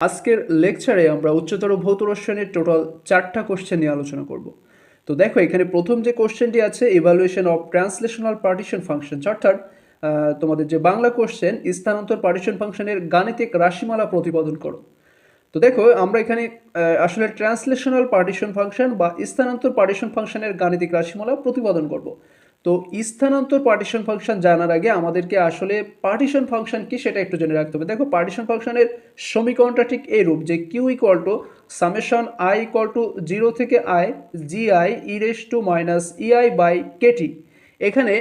আজকের লেকচারে আমরা উচ্চতর ভৌত রসায়নের টোটাল চারটা কোশ্চেন নিয়ে আলোচনা করব। তো দেখো, এখানে প্রথম যে কোশ্চেনটি আছে evaluation of translational partition function অর্থাৎ তোমাদের যে বাংলা কোশ্চেন স্থানান্তর পার্টিশন ফাংশনের গাণিতিক রাশিমালা প্রতিপাদন করো। তো দেখো, আমরা এখানে আসলে ট্রান্সলেশনাল পার্টিশন ফাংশন বা স্থানান্তর পার্টিশন ফাংশনের গাণিতিক রাশিমালা প্রতিপাদন করব। তো স্থানান্তর পার্টিশন ফাংশন জানার আগে আমাদেরকে আসলে পার্টিশন ফাংশন কি সেটা একটু জেনে রাখতে হবে। দেখো পার্টিশন ফাংশনের সমীকরণটা ঠিক এই রূপ যে Q equal to summation I equal to zero থেকে I G I E raise to minus EI by KT এখানে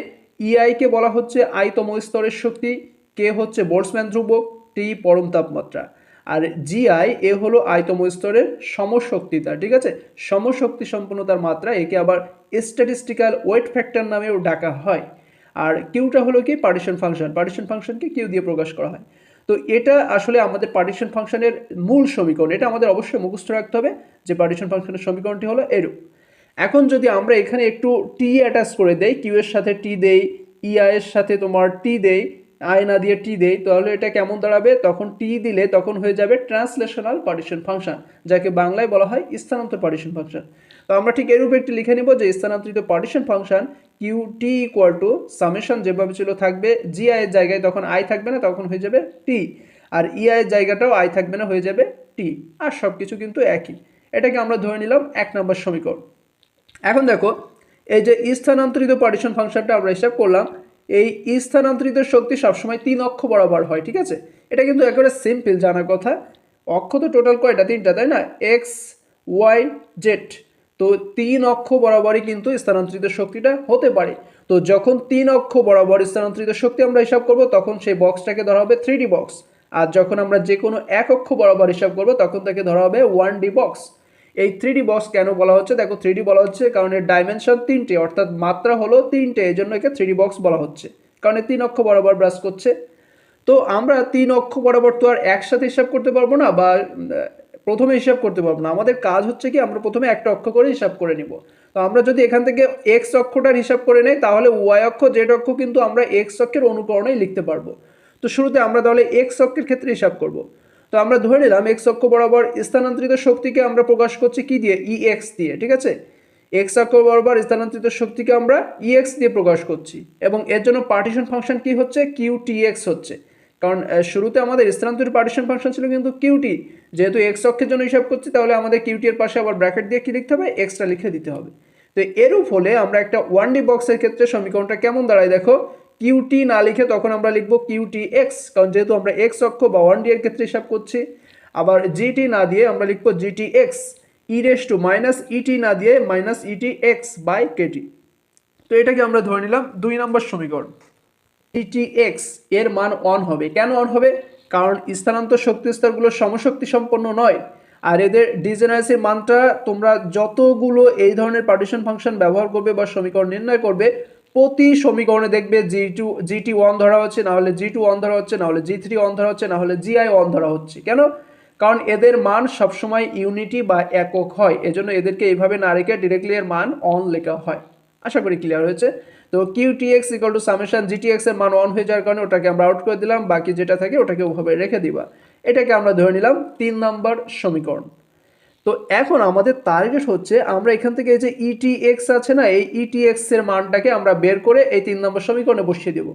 ইআইকে বলা হচ্ছে আইতম স্তরের শক্তি কে হচ্ছে বোর্ডসম্যান ধ্রুবক টি পরম তাপমাত্রা। আর জিআই এ হলো আয়তম স্তরের সমশক্তিতা, ঠিক আছে? সমশক্তি সম্পন্নতার মাত্রা, একে আবার স্ট্যাটিস্টিক্যাল ওয়েট ফ্যাক্টর নামেও ডাকা হয়। আর কিউটা হলো কি? পার্টিশন ফাংশন পার্টিশন ফাংশনকে কিউ দিয়ে প্রকাশ করা হয়। তো এটা আসলে আমাদের পার্টিশন ফাংশনের মূল সমীকরণ। এটা আমাদের অবশ্যই মুখস্থ রাখতে হবে যে পার্টিশন ফাংশনের সমীকরণটি হলো এরূপ। এখন যদি আমরা এখানে একটু টি অ্যাটাচ করে দেই কিউ এর সাথে টি দেই ইআই এর সাথে তোমার টি দেই আই না দিয়ে টি দেই, তাহলে এটা কেমন দাঁড়াবে? তখন টি দিলে তখন হয়ে যাবে ট্রান্সলেশনাল পার্টিশন ফাংশন যাকে বাংলায় বলা হয় স্থানান্তর পার্টিশন ফাংশন তো আমরা ঠিক এরূপ একটি লিখে নিব যে স্থানান্তরিত partition function Q T equal to summation যেভাবে ছিল থাকবে জি আই এর জায়গায় তখন আই থাকবে না, তখন হয়ে যাবে টি আর ইআই এর জায়গাটাও আই থাকবে না, হয়ে যাবে টি আর সব কিছু কিন্তু একই। এটাকে আমরা ধরে নিলাম এক নম্বর সমীকরণ। এখন দেখো, এই যে স্থানান্তরিত পার্টিশন ফাংশনটা আমরা হিসাব করলাম এই স্থানান্তরিত শক্তি সবসময় তিন অক্ষ বরাবর হয়, ঠিক আছে? এটা কিন্তু একেবারে সিম্পল জানার কথা। অক্ষ তো টোটাল কয়টা? তিনটা, তাই না? এক্স ওয়াই জেড তো তিন অক্ষ বরাবরই কিন্তু স্থানান্তরিত শক্তিটা হতে পারে। তো যখন তিন অক্ষ বরাবর স্থানান্তরিত শক্তি আমরা হিসাব করব, তখন সেই বক্সটাকে ধরা হবে থ্রি বক্স আর যখন আমরা যে কোনো এক অক্ষ বরাবর হিসাব করব, তখন তাকে ধরা হবে ওয়ান ডি বক্স এই থ্রি বক্স কেন বলা হচ্ছে? দেখো থ্রি বলা হচ্ছে কারণ এর ডাইমেনশন তিনটে, অর্থাৎ মাত্রা হলো তিনটে এই জন্য একে থ্রি বক্স বলা হচ্ছে। কারণ তিন অক্ষ বরাবর ব্রাশ করছে। তো আমরা তিন অক্ষ বরাবর তো আর একসাথে হিসাব করতে পারব না বা প্রথমে হিসাব করতে পারব না। আমাদের কাজ হচ্ছে কি, আমরা প্রথমে একটা অক্ষ করে হিসাব করে নিব। তো আমরা যদি এখান থেকে এক্স অক্ষটার হিসাব করে নেই, তাহলে ওয়াই অক্ষ জেড অক্ষ কিন্তু আমরা এক্স অক্ষের অনুকরণেই লিখতে পারব। তো শুরুতে আমরা তাহলে এক্স অক্ষের ক্ষেত্রে হিসাব করব। তো আমরা ধরে নিলাম এক্স অক্ষ বরাবর স্থানান্তরিত শক্তিকে আমরা প্রকাশ করছি কি দিয়ে? ই এক্স দিয়ে, ঠিক আছে? এক্স অক্ষ বরাবর স্থানান্তরিত শক্তিকে আমরা ই এক্স দিয়ে প্রকাশ করছি এবং এর জন্য পার্টিশন ফাংশন কি হচ্ছে? কিউ টি এক্স হচ্ছে। কারণ শুরুতে আমাদের স্থানান্তরিত পার্টিশন ফাংশন ছিল কিন্তু কিউটি যেহেতু এক্স অক্ষের জন্য হিসাব করছি, তাহলে আমাদের কিউটি এর পাশে আবার ব্র্যাকেট দিয়ে কি লিখতে হবে? এক্সট্রা লিখে দিতে হবে। তো এরূপ হলে আমরা একটা ওয়ান ডি বক্সের ক্ষেত্রে সমীকরণটা কেমন দাঁড়ায় দেখো? কিউটি না লিখে তখন আমরা লিখব কিউটি এক্স কারণ যেহেতু আমরা এক্স অক্ষ বা ওয়ান ডি এর ক্ষেত্রে হিসাব করছি, আবার জিটি না দিয়ে আমরা লিখব GT x e raise to minus ET না দিয়ে minus ET x by KT তো এটাকে আমরা ধরে নিলাম দুই নম্বর সমীকরণ। ইটি এক্সের মান অন হবে। কেন অন হবে? কারণ স্থানান্তর শক্তি স্তরগুলো সমশক্তি সম্পন্ন নয়। আর এদের ডিজেনারেসির মানটা তোমরা যতগুলো এই ধরনের পার্টিশন ফাংশন ব্যবহার করবে বা সমীকরণ নির্ণয় করবে প্রতি সমীকরণে দেখবে জি টু জিটি ওয়ান ধরা হচ্ছে, না হলে জি টু ওয়ান ধরা হচ্ছে, না হলে জি থ্রি ওয়ান ধরা হচ্ছে, না হলে জিআই ওয়ান ধরা হচ্ছে। কেন? কারণ এদের মান সবসময় ইউনিটি বা একক হয়, এজন্য এদেরকে এইভাবে না রেখে ডিরেক্টলি এর মান অন লেখা হয়। আশা করি ক্লিয়ার হয়েছে। তো Q T X equal to summation GTX এর মান অন হয়ে যাওয়ার কারণে ওটাকে আমরা আউট করে দিলাম, বাকি যেটা থাকে ওটাকে ওভাবে রেখে দিবা। এটাকে আমরা ধরে নিলাম তিন নম্বর সমীকরণ। তো এখন আমাদের টার্গেট হচ্ছে আমরা এখান থেকে এই যে ইটিএক্স আছে না, এই ইটিএক্স এর মানটাকে আমরা বের করে এই তিন নম্বর সমীকরণে বসিয়ে দেব।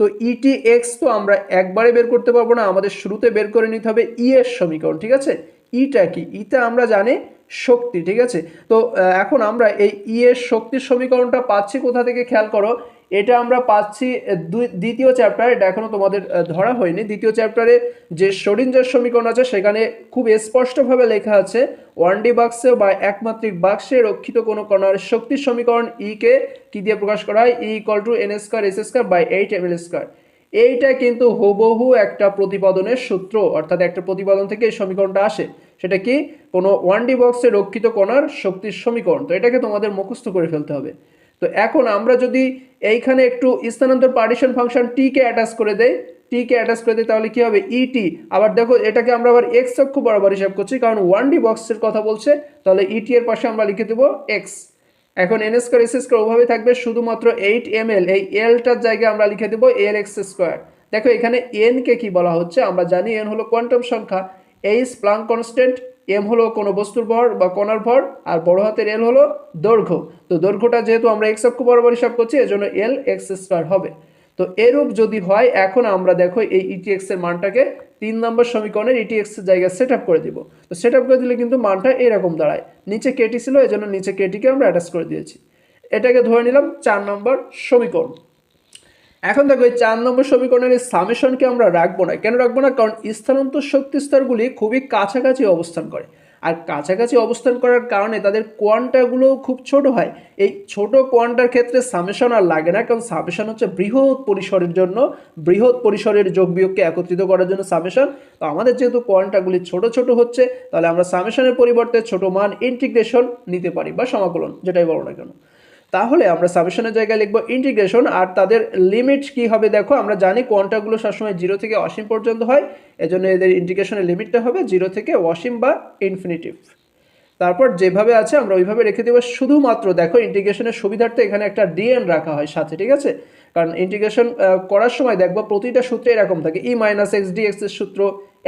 তো ইটিএক্স তো আমরা একবারে বের করতে পারব না, আমাদের শুরুতে বের করে নিতে হবে ই এর সমীকরণ, ঠিক আছে? ইটা কি? ইটা আমরা জানি শক্তি, ঠিক আছে? তো এখন আমরা এই ই এর শক্তির সমীকরণটা পাচ্ছি কোথা থেকে? খেয়াল করো এটা আমরা পাচ্ছি দ্বিতীয় চ্যাপ্টার এটা এখনও তোমাদের ধরা হয়নি। দ্বিতীয় চ্যাপ্টারে যে সরিঞ্জার সমীকরণ আছে, সেখানে খুব স্পষ্টভাবে লেখা আছে ওয়ান ডি বাক্সে বা একমাত্রিক বাক্সে রক্ষিত কোনো কণার শক্তির সমীকরণ ই কে কি দিয়ে প্রকাশ করা হয়? E equal to N square S square by eight M L square এইটা কিন্তু হুবহু একটা প্রতিপাদনের সূত্র, অর্থাৎ একটা প্রতিপাদন থেকে এই সমীকরণটা আসে। সেটা কি? কোনো ওয়ান ডি বক্সে রক্ষিত কণার শক্তির সমীকরণ। তো এটাকে তোমাদের মুখস্থ করে ফেলতে হবে। তো এখন আমরা যদি এইখানে একটু স্থানান্তর পার্টিশন ফাংশন টি কে অ্যাটাচ করে দেই টি কে অ্যাটাচ করে দিই, তাহলে কি হবে? ইটি আবার দেখো, এটাকে আমরা আবার এক্স অক্ষ বরাবর হিসাব করছি, কারণ ওয়ান ডি বক্সের কথা বলছে, তাহলে ইটি এর পাশে আমরা লিখে দেবো এক্স এখন এন স্কোয়ার এস স্কোয়ার ওভাবে থাকবে, শুধুমাত্র এইট এম এল এই এলটার জায়গায় আমরা লিখে দেবো এল এক্স স্কোয়ার দেখো, এখানে এন কে কি বলা হচ্ছে? আমরা জানি এন হলো কোয়ান্টাম সংখ্যা এইস প্লাং কনস্ট্যান্ট এম হলো কোনো বস্তুর ভর বা কণার ভর, আর বড় হাতের এল হলো দৈর্ঘ্য। তো দৈর্ঘ্যটা যেহেতু আমরা এক্স অক্ষ বরাবর হিসাব করছি, এজন্য এল এক্স স্কোয়ার হবে। তো এরূপ যদি হয়, এখন আমরা দেখো এই ইটিএক্স এর মানটাকে তিন নম্বর সমীকরণের ইটিএক্স এর জায়গায় সেট আপ করে দিব। তো সেট আপ করে দিলে কিন্তু মানটা এরকম দাঁড়ায়। নিচে কেটি ছিল, এজন্য নিচে কেটিকে আমরা অ্যাটাচ করে দিয়েছি। এটাকে ধরে নিলাম চার নম্বর সমীকরণ। এখন দেখো এই চার নম্বর সমীকরণের এই সামেশনকে আমরা রাখব না। কেন রাখব না? কারণ স্থানান্তর শক্তি স্তরগুলি খুবই কাছাকাছি অবস্থান করে। আর কাছাকাছি অবস্থান করার কারণে তাদের কোয়ান্টাগুলো খুব ছোট হয়। এই ছোট কোয়ান্টার ক্ষেত্রে সামেশন আর লাগে না। কারণ সামেশন হচ্ছে বৃহৎ পরিসরের জন্য, বৃহৎ পরিসরের যোগ বিয়োগকে একত্রিত করার জন্য সামেশন। তো আমাদের যেহেতু কোয়ান্টাগুলি ছোট ছোট হচ্ছে, তাহলে আমরা সামেশনের পরিবর্তে ছোট মান ইন্টিগ্রেশন নিতে পারি বা সমাকলন, যেটাই বলো না কেন। তাহলে আমরা সামেশনের জায়গায় লিখব ইন্টিগ্রেশন আর তাদের লিমিট কি হবে দেখো, আমরা জানি কোয়ান্টাগুলো সবসময় জিরো থেকে অসীম পর্যন্ত হয়, এজন্য এদের ইন্টিগ্রেশনের লিমিটটা হবে জিরো থেকে অসীম বা ইনফিনিটিভ তারপর যেভাবে আছে আমরা ওইভাবে রেখে দেবো, শুধুমাত্র দেখো ইন্টিগ্রেশনের সুবিধার্থে এখানে একটা ডিএন রাখা হয় সাথে, ঠিক আছে? কারণ ইন্টিগ্রেশন করার সময় দেখব প্রতিটা সূত্রে এরকম থাকে। ই মাইনাস এক্স ডিএক্স এর সূত্র,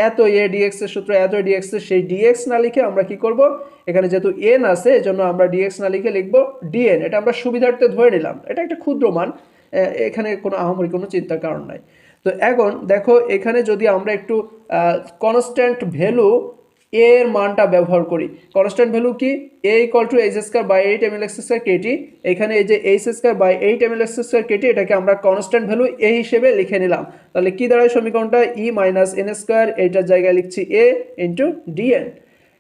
এত এ ডিএক্স এর সূত্র, এত ডিএক্স এর, সেই ডিএক্স না লিখে আমরা কি করব? এখানে যেহেতু এন আছে, এজন্য আমরা ডিএক্স না লিখে লিখব ডিএন এটা আমরা সুবিধার্থে ধরে নিলাম। এটা একটা ক্ষুদ্র মান। এখানে কোনো আহামরি, কোনো চিন্তার কারণ নাই। তো এখন দেখো, এখানে যদি আমরা একটু কনস্ট্যান্ট ভ্যালু এর মানটা ব্যবহার করি। কনস্ট্যান্ট ভ্যালু কি? A equal to H square by eight M L X square KT এখানে এই যে H square by eight M L X square KT এটাকে আমরা কনস্ট্যান্ট ভ্যালু এ হিসেবে লিখে নিলাম। তাহলে কি দাঁড়ায় সমীকরণটা? ই মাইনাস এন স্কোয়ার এইটার জায়গায় লিখছি এ ইন্টু ডিএন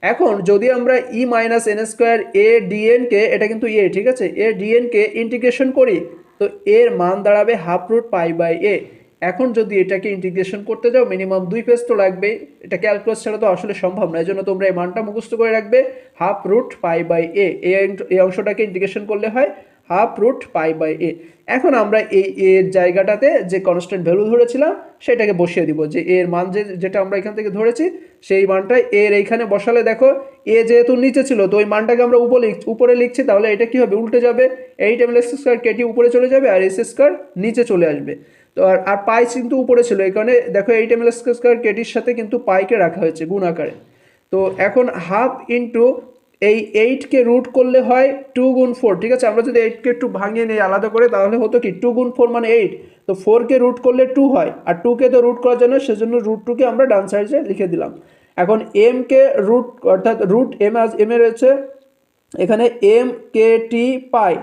এখন যদি আমরা E minus N square A ডিএনকে এটা কিন্তু এ ঠিক আছে? এ ডিএনকে ইন্টিগ্রেশন করি, তো এর মান দাঁড়াবে half root pi by A এখন যদি এটাকে ইন্টিগ্রেশন করতে যাও মিনিমাম দুই পেজ তো লাগবেই। এটা ক্যালকুলাস ছাড়া তো আসলে সম্ভব না এই জন্য তোমরা এই মানটা মুখস্থ করে রাখবে। Half root pi by A এই অংশটাকে ইন্টিগ্রেশন করলে হয় half root pi by A এখন আমরা এই এর জায়গাটাতে যে কনস্ট্যান্ট ভ্যালু ধরেছিলাম, সেটাকে বসিয়ে দিব। যে এর মান যে, যেটা আমরা এখান থেকে ধরেছি, সেই মানটা এর এইখানে বসালে দেখো এ যেহেতু নিচে ছিল, তো ওই মানটাকে আমরা উপরে উপরে লিখছি, তাহলে এটা কি হবে? উল্টে যাবে। Eight M X square KT উপরে চলে যাবে, আর এস স্কোয়ার নিচে চলে আসবে। তো আর আর পাই কিন্তু উপরে ছিল, এই কারণে দেখো এইট এম এক্স স্কোয়ার কেটির সাথে কিন্তু পাইকে রাখা হয়েছে গুণ আকারে। তো এখন হাফ ইন্টু এই এইটকে রুট করলে হয় টু গুণ ফোর ঠিক আছে? আমরা যদি এইটকে একটু ভাঙিয়ে নিই আলাদা করে, তাহলে হতো কি? টু গুণ ফোর মানে এইট তো ফোরকে রুট করলে টু হয়, আর টুকে তো রুট করার জন্য, সেজন্য রুট টুকে আমরা ডান সাইডে লিখে দিলাম। এখন এমকে রুট অর্থাৎ রুট এম আজ এম এ রয়েছে, এখানে এম কে টি পাই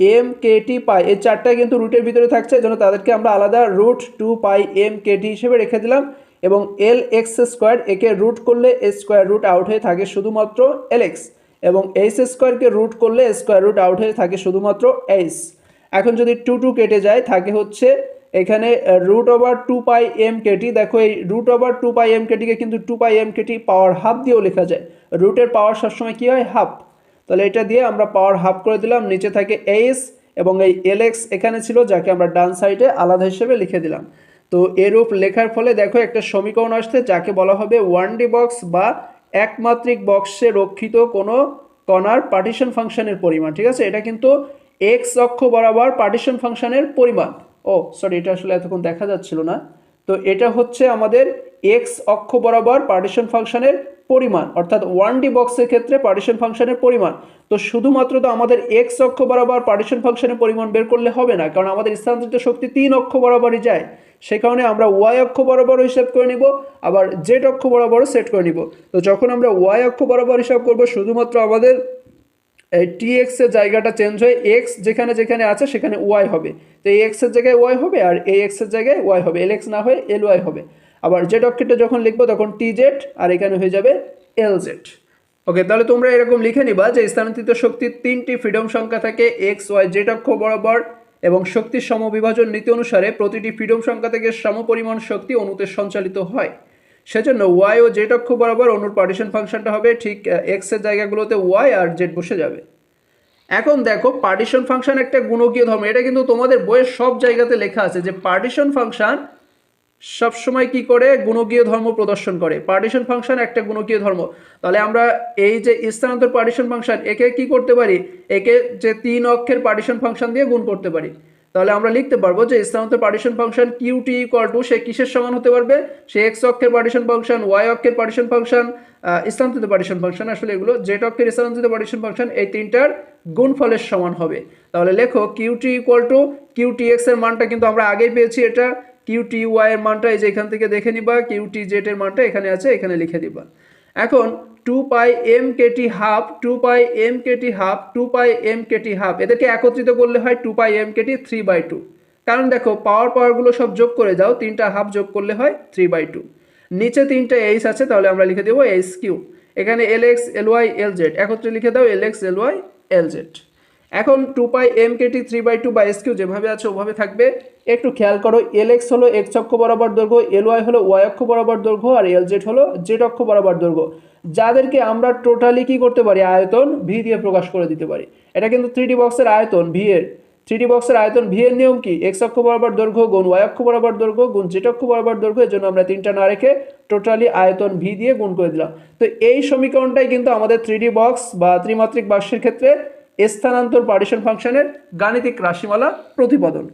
এম কে টি পাই। এই চারটাই কিন্তু রুটের ভিতরে থাকছে জন্য তাদেরকে আমরা আলাদা root two pi M K T হিসেবে রেখে দিলাম। এবং এল এক্স স্কোয়ার একে রুট করলে স্কোয়ার রুট আউট হয়ে থাকে শুধুমাত্র এল এক্স এবং এইচ স্কোয়ারকে রুট করলে স্কোয়ার রুট আউট হয়ে থাকে শুধুমাত্র এইচ এখন যদি টু টু কেটে যায়, থাকে হচ্ছে এখানে root over two pi M KT দেখো এই root over two pi M কেটিকে কিন্তু two pi M KT power half দিয়েও লেখা যায়। রুটের পাওয়ার সবসময় কী হয়? হাফ তাহলে এটা দিয়ে আমরা পাওয়ার হাফ করে দিলাম, নিচে থাকে এইচ এবং এই এল এখানে ছিল, যাকে আমরা ডান সাইডে আলাদা হিসেবে লিখে দিলাম। তো এরূপ লেখার ফলে দেখো একটা সমীকরণ আসছে, যাকে বলা হবে ওয়ান ডি বক্স বা একমাত্রিক বক্সে রক্ষিত কোনো কণার পার্টিশন ফাংশনের পরিমাণ, ঠিক আছে? এটা কিন্তু এক্স অক্ষ বরাবর পার্টিশন ফাংশনের পরিমাণ। ও সরি এটা আসলে এতক্ষণ দেখা যাচ্ছিল না। তো এটা হচ্ছে আমাদের এক্স অক্ষ বরাবর পার্টিশন ফাংশনের পরিমাণ, অর্থাৎ ওয়ান ডি বক্সের ক্ষেত্রে পার্টিশন ফাংশনের পরিমাণ, তো শুধুমাত্র তো আমাদের এক্স অক্ষ বরাবর পার্টিশন ফাংশনের পরিমাণ বের করলে হবে না, কারণ আমাদের স্থানান্তরিত শক্তি তিন অক্ষ বরাবরই যায়। সে কারণে আমরা ওয়াই অক্ষ বরাবর হিসাব করে নিব, আবার জেড অক্ষ বরাবরও সেট করে নিব। তো যখন আমরা ওয়াই অক্ষ বরাবর হিসাব করব, শুধুমাত্র আমাদের এই টি এক্সের জায়গাটা চেঞ্জ হয়ে এক্স যেখানে যেখানে আছে সেখানে ওয়াই হবে। তো এই এক্সের জায়গায় ওয়াই হবে আর এই এক্সের জায়গায় ওয়াই হবে। এল এক্স না হয়ে এল ওয়াই হবে। আবার জেড অক্ষরটা যখন লিখব তখন টি জেড আর এখানে হয়ে যাবে এল জেড ওকে তাহলে তোমরা এরকম লিখে নিবা যে স্থানান্তরিত শক্তির তিনটি ফ্রিডম সংখ্যা থাকে এক্স ওয়াই জেড অক্ষ বরাবর এবং শক্তির সমবিভাজন নীতি অনুসারে প্রতিটি ফ্রিডম সংখ্যা থেকে সমপরিমাণ শক্তি অণুতে সঞ্চালিত হয়। সেজন্য ওয়াই ও জেড অক্ষ বরাবর অনুর পার্টিশন ফাংশনটা হবে ঠিক এক্সের জায়গাগুলোতে ওয়াই আর জেড বসে যাবে। এখন দেখো পার্টিশন ফাংশন একটা গুণকীয় ধর্ম, এটা কিন্তু তোমাদের বইয়ের সব জায়গাতে লেখা আছে যে পার্টিশন ফাংশন সবসময় কি করে? গুণকীয় ধর্ম প্রদর্শন করে। পার্টিশন ফাংশন একটা গুণকীয় ধর্ম। তাহলে আমরা এই যে স্থানান্তর পার্টিশন ফাংশন একে কি করতে পারি? একে যে তিন অক্ষের পার্টিশন ফাংশন দিয়ে গুণ করতে পারি। তাহলে আমরা লিখতে পারব যে স্থানান্তর partition function Q T equal to সে কিসের সমান হতে পারবে? সে এক্স অক্ষের পার্টিশন ফাংশন ওয়াই অক্ষের পার্টিশন ফাংশন স্থানান্তরিত পার্টিশন ফাংশন আসলে এগুলো জেড অক্ষের স্থানান্তরিত পার্টিশন ফাংশন এই তিনটার গুণফলের সমান হবে। তাহলে লেখো Q T equal to Q T এক্সের মানটা কিন্তু আমরা আগেই পেয়েছি এটা। কিউ টি ওয়াই এর মানটা এই যে এখান থেকে দেখে নিবা কিউ টি জেড এর মানটা এখানে আছে, এখানে লিখে দিবা। এখন two pi M KT half two pi M KT half two pi M KT half এদেরকে একত্রিত করলে হয় two pi M KT three by two কারণ দেখো পাওয়ার পাওয়ারগুলো সব যোগ করে দাও তিনটা হাফ যোগ করলে হয় থ্রি বাই টু নিচে তিনটা এইচ আছে, তাহলে আমরা লিখে দেবো এইচ কিউ এখানে L X L Y L Z একত্রে লিখে দাও L X L Y L Z এখন two pi M KT three by two বা এস কিউ যেভাবে আছে, ওভাবে থাকবে। একটু খেয়াল করো এল এক্স হলো এক্স অক্ষ বরাবর দৈর্ঘ্য এল ওয়াই হলো ওয়াই অক্ষ বরাবর দৈর্ঘ্য, আর এল জেড হলো জেড অক্ষ বরাবর দৈর্ঘ্য। যাদেরকে আমরা টোটালি কি করতে পারি? আয়তন ভি দিয়ে প্রকাশ করে দিতে পারি। এটা কিন্তু থ্রি বক্সের আয়তন ভি এর। থ্রি বক্সের আয়তন ভি এর নিয়ম কি? এক্স অক্ষ বরাবর দৈর্ঘ্য গুণ ওয়াই অক্ষ বরাবর দৈর্ঘ্য গুণ জেড অক্ষ বরাবর দৈর্ঘ্য, এর জন্য আমরা তিনটা না রেখে টোটালি আয়তন ভি দিয়ে গুণ করে দিলাম। তো এই সমীকরণটাই কিন্তু আমাদের থ্রি বক্স বা ত্রিমাত্রিক বাক্সের ক্ষেত্রে স্থানান্তর পার্টিশন ফাংশনের গাণিতিক রাশিমালা প্রতিপাদন।